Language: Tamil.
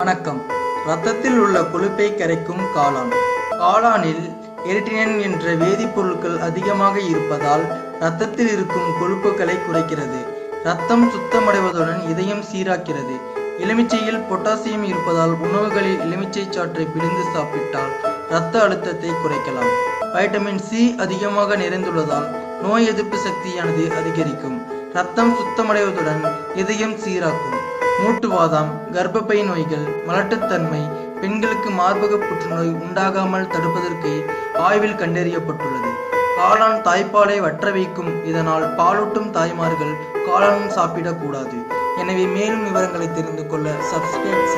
வணக்கம். ரத்தத்தில் உள்ள கொழுப்பை கரைக்கும் காளான். காளானில் எரிட்டினன் என்ற வேதிப்பொருட்கள் அதிகமாக இருப்பதால் இரத்தத்தில் இருக்கும் கொழுப்புகளை குறைக்கிறது. ரத்தம் சுத்தமடைவதுடன் இதயம் சீராக்கிறது எலுமிச்சையில் பொட்டாசியம் இருப்பதால் உணவுகளில் எலுமிச்சை சாற்றை பிழிந்து சாப்பிட்டால் இரத்த அழுத்தத்தை குறைக்கலாம். வைட்டமின் சி அதிகமாக நிறைந்துள்ளதால் நோய் எதிர்ப்பு சக்தியானது அதிகரிக்கும். ரத்தம் சுத்தமடைவதுடன் இதயம் சீராக்கும். மூட்டுவாதம் கர்ப்பப்பை நோய்கள் மலட்டுத்தன்மை பெண்களுக்கு மார்பக புற்றுநோய் உண்டாகாமல் தடுப்பதற்கு ஆய்வில் கண்டறியப்பட்டுள்ளது. காளான் தாய்ப்பாலை வற்ற வைக்கும் இதனால் பாலூட்டும் தாய்மார்கள் காளான் சாப்பிடக்கூடாது. எனவே மேலும் விவரங்களை தெரிந்து கொள்ள சப்ஸ்கிரைப்